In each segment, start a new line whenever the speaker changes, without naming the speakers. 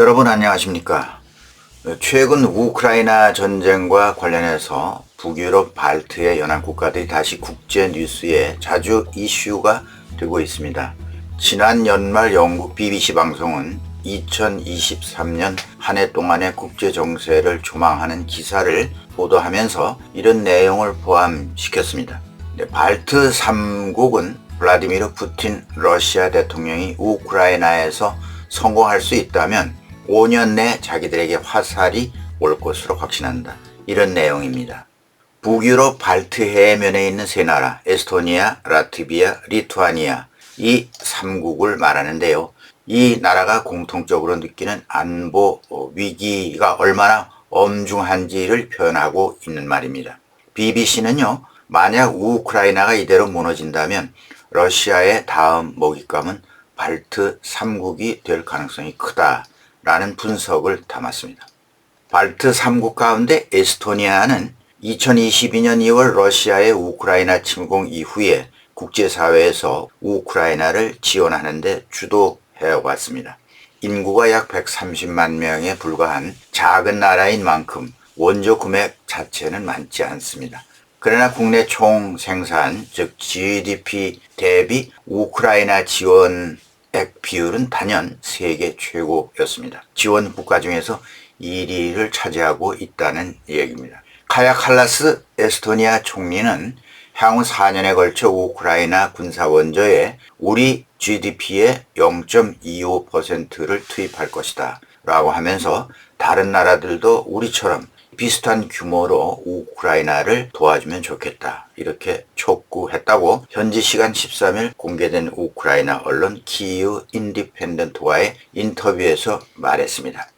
여러분 안녕하십니까? 최근 우크라이나 전쟁과 관련해서 북유럽 발트의 연합 국가들이 다시 국제 뉴스에 자주 이슈가 되고 있습니다. 지난 연말 영국 BBC 방송은 2023년 한 해 동안의 국제 정세를 조망하는 기사를 보도하면서 이런 내용을 포함시켰습니다. 네, 발트 3국은 블라디미르 푸틴 러시아 대통령이 우크라이나에서 성공할 수 있다면 5년 내 자기들에게 화살이 올 것으로 확신한다. 이런 내용입니다. 북유럽 발트 해면에 있는 세 나라 에스토니아, 라트비아, 리투아니아 이 3국을 말하는데요. 이 나라가 공통적으로 느끼는 안보 위기가 얼마나 엄중한지를 표현하고 있는 말입니다. BBC는요. 만약 우크라이나가 이대로 무너진다면 러시아의 다음 먹잇감은 발트 3국이 될 가능성이 크다 라는 분석을 담았습니다. 발트 3국 가운데 에스토니아는 2022년 2월 러시아의 우크라이나 침공 이후에 국제사회에서 우크라이나를 지원하는 데 주도해 왔습니다. 인구가 약 130만 명에 불과한 작은 나라인 만큼 원조 금액 자체는 많지 않습니다. 그러나 국내 총 생산, 즉 GDP 대비 우크라이나 지원 액 비율은 단연 세계 최고였습니다. 지원 국가 중에서 1위를 차지하고 있다는 얘기입니다. 카야 칼라스 에스토니아 총리는 향후 4년에 걸쳐 우크라이나 군사 원조에 우리 GDP의 0.25%를 투입할 것이다. 라고 하면서 다른 나라들도 우리처럼 비슷한 규모로 우크라이나를 도와주면 좋겠다. 이렇게 촉구했다고 현지 시간 13일 공개된 우크라이나 언론 키이우 인디펜던트와의 인터뷰에서 말했습니다.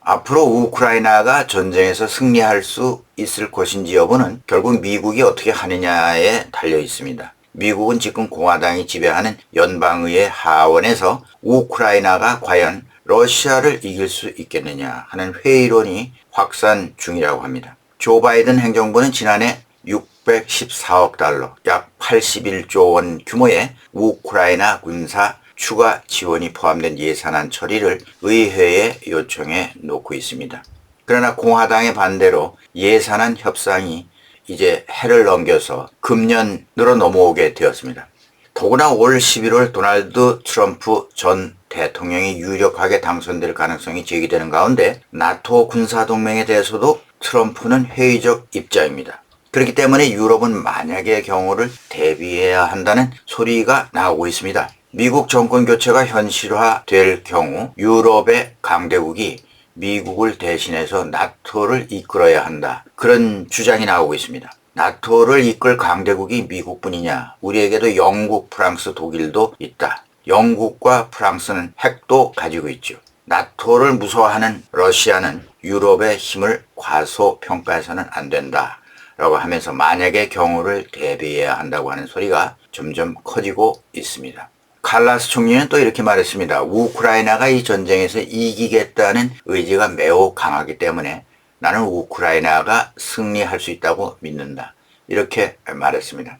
앞으로 우크라이나가 전쟁에서 승리할 수 있을 것인지 여부는 결국 미국이 어떻게 하느냐에 달려 있습니다. 미국은 지금 공화당이 지배하는 연방의회 하원에서 우크라이나가 과연 러시아를 이길 수 있겠느냐 하는 회의론이 확산 중이라고 합니다. 조 바이든 행정부는 지난해 614억 달러, 약 81조 원 규모의 우크라이나 군사 추가 지원이 포함된 예산안 처리를 의회에 요청해 놓고 있습니다. 그러나 공화당의 반대로 예산안 협상이 이제 해를 넘겨서 금년으로 넘어오게 되었습니다. 더구나 올 11월 도널드 트럼프 전 대통령이 유력하게 당선될 가능성이 제기되는 가운데 나토 군사동맹에 대해서도 트럼프는 회의적 입장입니다. 그렇기 때문에 유럽은 만약의 경우를 대비해야 한다는 소리가 나오고 있습니다. 미국 정권 교체가 현실화될 경우 유럽의 강대국이 미국을 대신해서 나토를 이끌어야 한다. 그런 주장이 나오고 있습니다. 나토를 이끌 강대국이 미국뿐이냐? 우리에게도 영국, 프랑스, 독일도 있다. 영국과 프랑스는 핵도 가지고 있죠. 나토를 무서워하는 러시아는 유럽의 힘을 과소평가해서는 안 된다. 라고 하면서 만약의 경우를 대비해야 한다고 하는 소리가 점점 커지고 있습니다. 칼라스 총리는 또 이렇게 말했습니다. 우크라이나가 이 전쟁에서 이기겠다는 의지가 매우 강하기 때문에 나는 우크라이나가 승리할 수 있다고 믿는다. 이렇게 말했습니다.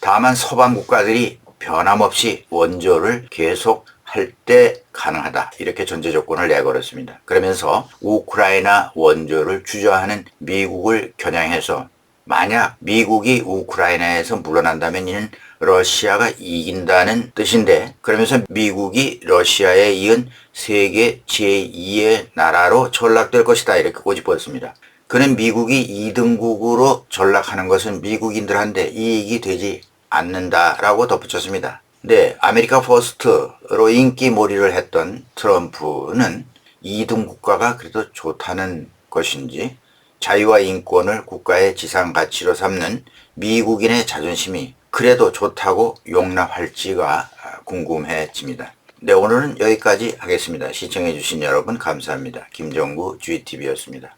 다만 서방 국가들이 변함없이 원조를 계속 할 때 가능하다. 이렇게 전제 조건을 내걸었습니다. 그러면서 우크라이나 원조를 주저하는 미국을 겨냥해서 만약 미국이 우크라이나에서 물러난다면 이는 러시아가 이긴다는 뜻인데 그러면서 미국이 러시아에 이은 세계 제2의 나라로 전락될 것이다 이렇게 꼬집었습니다. 그는 미국이 2등국으로 전락하는 것은 미국인들한테 이익이 되지 않는다라고 덧붙였습니다. 네, 아메리카 퍼스트로 인기몰이를 했던 트럼프는 2등 국가가 그래도 좋다는 것인지 자유와 인권을 국가의 지상 가치로 삼는 미국인의 자존심이 그래도 좋다고 용납할지가 궁금해집니다. 네, 오늘은 여기까지 하겠습니다. 시청해주신 여러분 감사합니다. 김정구 GTV였습니다.